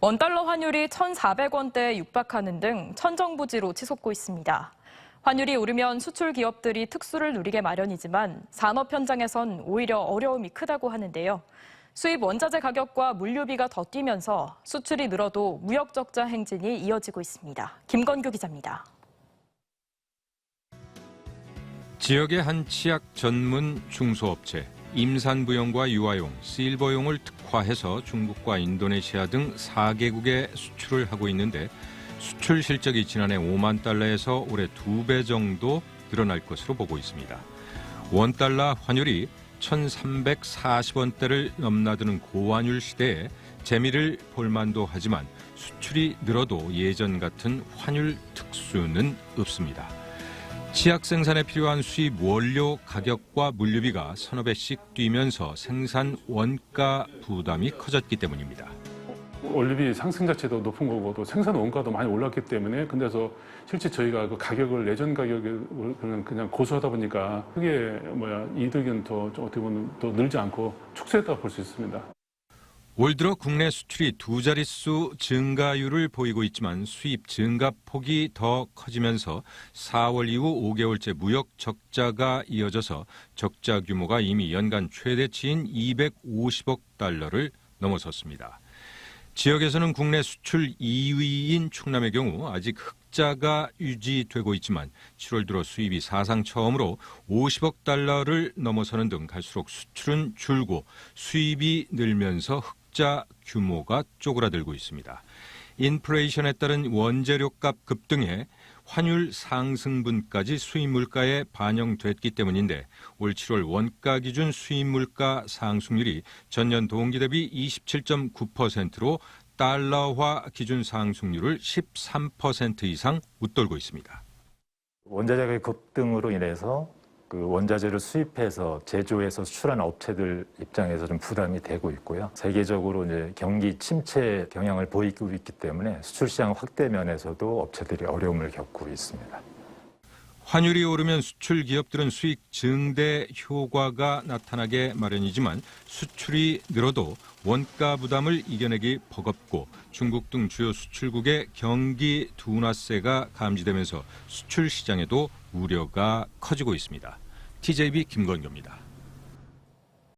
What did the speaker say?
원달러 환율이 1,400원대에 육박하는 등 천정부지로 치솟고 있습니다. 환율이 오르면 수출 기업들이 특수를 누리게 마련이지만 산업 현장에선 오히려 어려움이 크다고 하는데요. 수입 원자재 가격과 물류비가 더 뛰면서 수출이 늘어도 무역 적자 행진이 이어지고 있습니다. 김건규 기자입니다. 지역의 한 치약 전문 중소업체 임산부용과 유아용, 실버용을 특화해서 중국과 인도네시아 등 4개국에 수출을 하고 있는데 수출 실적이 지난해 5만 달러에서 올해 2배 정도 늘어날 것으로 보고 있습니다. 원달러 환율이 1340원대를 넘나드는 고환율 시대에 재미를 볼만도 하지만 수출이 늘어도 예전 같은 환율 특수는 없습니다. 치약 생산에 필요한 수입 원료 가격과 물류비가 서너 배씩 뛰면서 생산 원가 부담이 커졌기 때문입니다. 원료비 상승 자체도 높은 거고 또 생산 원가도 많이 올랐기 때문에 근데서 실제 저희가 그 가격을 예전 가격을 그냥, 그냥 고수하다 보니까 크게 뭐야 이득은 더 어떻게 보면 더 늘지 않고 축소했다고 볼 수 있습니다. 올 들어 국내 수출이 두 자릿수 증가율을 보이고 있지만 수입 증가 폭이 더 커지면서 4월 이후 5개월째 무역 적자가 이어져서 적자 규모가 이미 연간 최대치인 250억 달러를 넘어섰습니다. 지역에서는 국내 수출 2위인 충남의 경우 아직 흑자가 유지되고 있지만 7월 들어 수입이 사상 처음으로 50억 달러를 넘어서는 등 갈수록 수출은 줄고 수입이 늘면서 흑 자 규모가 쪼그라들고 있습니다. 인플레이션에 따른 원재료값 급등에 환율 상승분까지 수입 물가에 반영됐기 때문인데 올 7월 원가 기준 수입 물가 상승률이 전년 동기 대비 27.9%로 달러화 기준 상승률을 13% 이상 웃돌고 있습니다. 원자재 가격 급등으로 인해서 그 원자재를 수입해서 제조해서 수출하는 업체들 입장에서 좀 부담이 되고 있고요. 세계적으로 이제 경기 침체 경향을 보이고 있기 때문에 수출 시장 확대 면에서도 업체들이 어려움을 겪고 있습니다. 환율이 오르면 수출 기업들은 수익 증대 효과가 나타나게 마련이지만 수출이 늘어도 원가 부담을 이겨내기 버겁고 중국 등 주요 수출국의 경기 둔화세가 감지되면서 수출 시장에도 우려가 커지고 있습니다. TJB 김건규입니다.